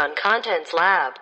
Namsion Contents Lab.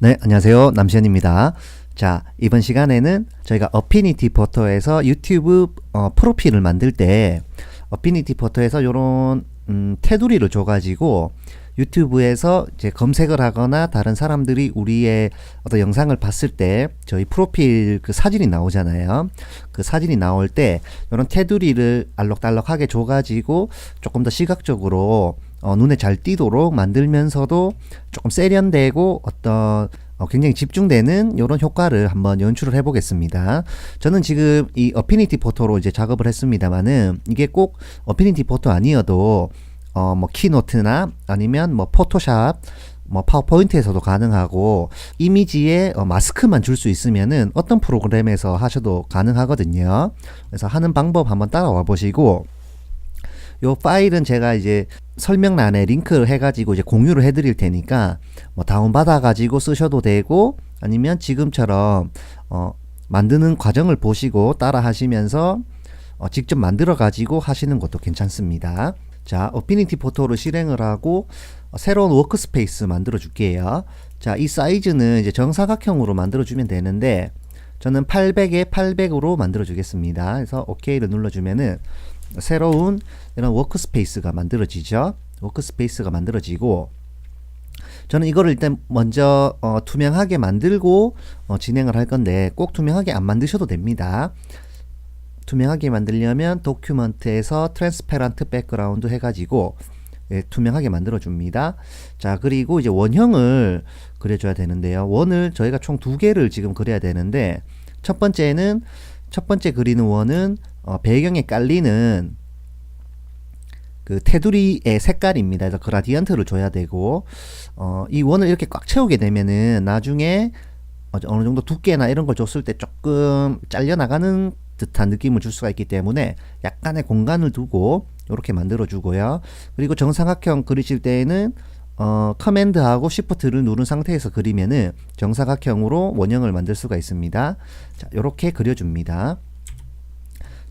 네, 안녕하세요. 남시현입니다. 자, 이번 시간에는 저희가 어피니티 포터에서 유튜브 어, 프로필을 만들 때 어피니티 포터에서 요런 음, 테두리를 줘 가지고 유튜브에서 이제 검색을 하거나 다른 사람들이 우리의 어떤 영상을 봤을 때 저희 프로필 그 사진이 나오잖아요. 그 사진이 나올 때 이런 테두리를 알록달록하게 줘가지고 조금 더 시각적으로 어, 눈에 잘 띄도록 만들면서도 조금 세련되고 어떤 어, 굉장히 집중되는 이런 효과를 한번 연출을 해보겠습니다. 저는 지금 이 어피니티 포토로 이제 작업을 했습니다만은 이게 꼭 어피니티 포토 아니어도 어, 뭐 키노트나 아니면 뭐 포토샵 뭐 파워포인트에서도 가능하고 이미지에 어, 마스크만 줄 수 있으면은 어떤 프로그램에서 하셔도 가능하거든요. 그래서 하는 방법 한번 따라와 보시고 요 파일은 제가 이제 설명란에 링크를 해가지고 이제 공유를 해드릴 테니까 뭐 다운받아 가지고 쓰셔도 되고 아니면 지금처럼 어 만드는 과정을 보시고 따라 하시면서 어 직접 만들어 가지고 하시는 것도 괜찮습니다. 자, 어피니티 포토를 실행을 하고 어, 새로운 워크스페이스 만들어 줄게요. 자, 이 사이즈는 이제 정사각형으로 만들어 주면 되는데 저는 800에 800으로 만들어 주겠습니다. 그래서 OK를 눌러 주면은 새로운 이런 워크스페이스가 만들어지죠. 워크스페이스가 만들어지고 저는 이거를 일단 먼저 어, 투명하게 만들고 어, 진행을 할 건데 꼭 투명하게 안 만드셔도 됩니다. 투명하게 만들려면 도큐먼트에서 트랜스페런트 백그라운드 해가지고 예, 투명하게 만들어 줍니다. 자 그리고 이제 원형을 그려줘야 되는데요. 원을 저희가 총 두 개를 지금 그려야 되는데 첫 번째는 첫 번째 그리는 원은 어, 배경에 깔리는 그 테두리의 색깔입니다. 그래서 그라디언트를 줘야 되고 어, 이 원을 이렇게 꽉 채우게 되면은 나중에 어, 어느 정도 두께나 이런 걸 줬을 때 조금 잘려 나가는 듯한 느낌을 줄 수가 있기 때문에 약간의 공간을 두고 이렇게 만들어 주고요. 그리고 정사각형 그리실 때에는 어, 커맨드하고 시프트를 누른 상태에서 그리면은 정사각형으로 원형을 만들 수가 있습니다. 자, 이렇게 그려줍니다.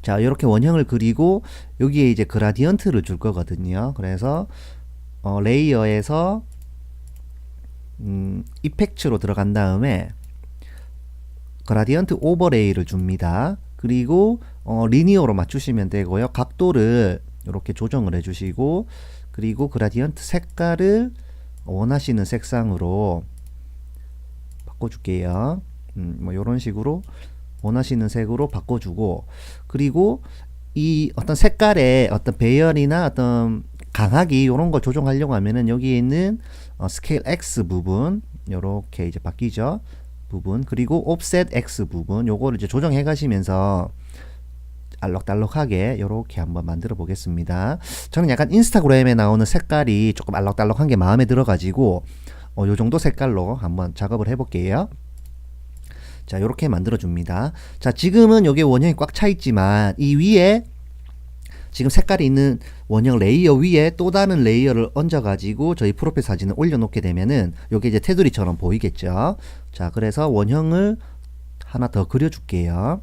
자, 이렇게 원형을 그리고 여기에 이제 그라디언트를 줄 거거든요. 그래서 어, 레이어에서 음, 이펙트로 들어간 다음에 그라디언트 오버레이를 줍니다. 그리고 어, 리니어로 맞추시면 되고요. 각도를 이렇게 조정을 해주시고 그리고 그라디언트 색깔을 원하시는 색상으로 바꿔줄게요. 음, 뭐 이런 식으로 원하시는 색으로 바꿔주고 그리고 이 어떤 색깔의 어떤 배열이나 어떤 강하기 이런 걸 조정하려고 하면은 여기에 있는 어, 스케일 X 부분 이렇게 이제 바뀌죠 부분 그리고 옵셋 X 부분 요거를 이제 조정해 가시면서 알록달록하게 이렇게 한번 만들어 보겠습니다. 저는 약간 인스타그램에 나오는 색깔이 조금 알록달록한 게 마음에 들어 가지고 어, 요 정도 색깔로 한번 작업을 해 볼게요. 자, 이렇게 만들어 줍니다. 자, 지금은 여기 원형이 꽉 차 있지만 이 위에 지금 색깔이 있는 원형 레이어 위에 또 다른 레이어를 얹어 가지고 저희 프로필 사진을 올려 놓게 되면은 요게 이제 테두리처럼 보이겠죠. 자, 그래서 원형을 하나 더 그려 줄게요.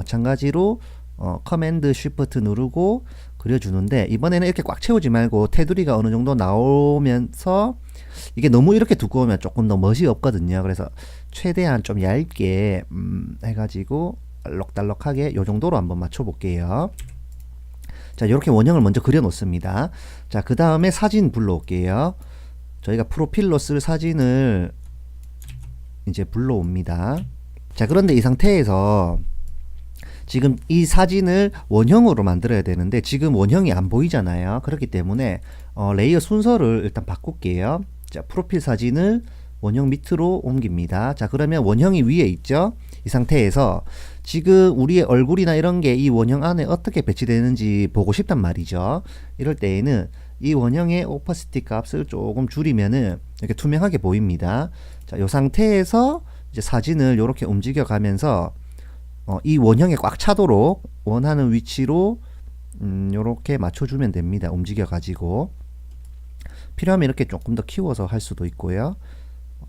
마찬가지로 어, 커맨드 쉬프트 누르고 그려주는데 이번에는 이렇게 꽉 채우지 말고 테두리가 어느 정도 나오면서 이게 너무 이렇게 두꺼우면 조금 더 멋이 없거든요. 그래서 최대한 좀 얇게 음, 해가지고 알록달록하게 요 정도로 한번 맞춰 볼게요. 자 이렇게 원형을 먼저 그려 놓습니다. 자그 다음에 사진 불러올게요. 저희가 프로필로 쓸 사진을 이제 불러옵니다. 자 그런데 이 상태에서 지금 이 사진을 원형으로 만들어야 되는데 지금 원형이 안 보이잖아요. 그렇기 때문에 어, 레이어 순서를 일단 바꿀게요. 자, 프로필 사진을 원형 밑으로 옮깁니다. 자, 그러면 원형이 위에 있죠? 이 상태에서 지금 우리의 얼굴이나 이런 게 이 원형 안에 어떻게 배치되는지 보고 싶단 말이죠. 이럴 때에는 이 원형의 오퍼시티 값을 조금 줄이면은 이렇게 투명하게 보입니다. 자, 이 상태에서 이제 사진을 이렇게 움직여 가면서 어, 이 원형에 꽉 차도록 원하는 위치로 음, 요렇게 맞춰주면 됩니다. 움직여 가지고 필요하면 이렇게 조금 더 키워서 할 수도 있고요.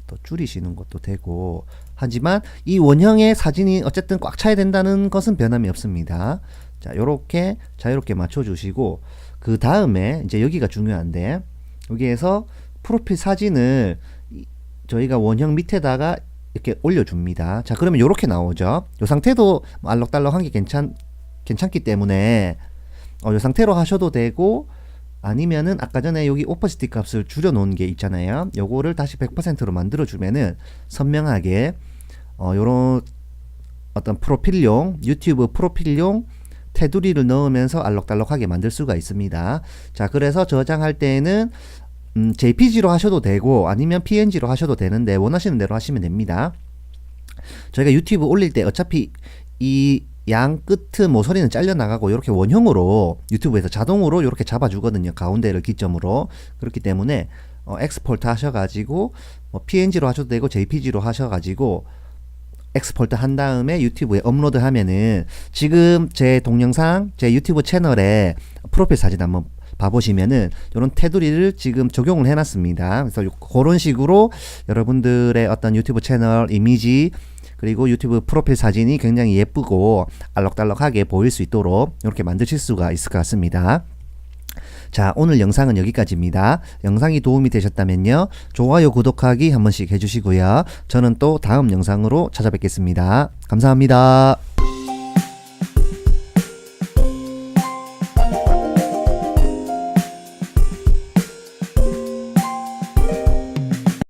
또 줄이시는 것도 되고 하지만 이 원형의 사진이 어쨌든 꽉 차야 된다는 것은 변함이 없습니다. 자, 요렇게 자유롭게 맞춰 주시고 그 다음에 이제 여기가 중요한데 여기에서 프로필 사진을 이- 저희가 원형 밑에다가 이렇게 올려줍니다. 자, 그러면 이렇게 나오죠. 이 상태도 뭐 알록달록한 게 괜찮 괜찮기 때문에 어, 이 상태로 하셔도 되고 아니면은 아까 전에 여기 오퍼시티 값을 줄여 놓은 게 있잖아요. 요거를 다시 100%로 만들어 주면은 선명하게 어 요런 어떤 프로필용 유튜브 프로필용 테두리를 넣으면서 알록달록하게 만들 수가 있습니다. 자, 그래서 저장할 때는 음, JPG로 하셔도 되고 아니면 PNG로 하셔도 되는데 원하시는 대로 하시면 됩니다. 저희가 유튜브 올릴 때 어차피 이 양 끝은 모서리는 잘려 나가고 이렇게 원형으로 유튜브에서 자동으로 이렇게 잡아주거든요. 가운데를 기점으로 그렇기 때문에 어, 엑스포트 하셔가지고 뭐 PNG로 하셔도 되고 JPG로 하셔가지고 엑스포트 한 다음에 유튜브에 업로드 하면은 지금 제 동영상 제 유튜브 채널에 프로필 사진 한번 봐보시면은 이런 테두리를 지금 적용을 해놨습니다. 그래서 요- 그런 식으로 여러분들의 어떤 유튜브 채널 이미지 그리고 유튜브 프로필 사진이 굉장히 예쁘고 알록달록하게 보일 수 있도록 이렇게 만드실 수가 있을 것 같습니다. 자, 오늘 영상은 여기까지입니다. 영상이 도움이 되셨다면요. 좋아요, 구독하기 한 번씩 해주시고요. 저는 또 다음 영상으로 찾아뵙겠습니다. 감사합니다.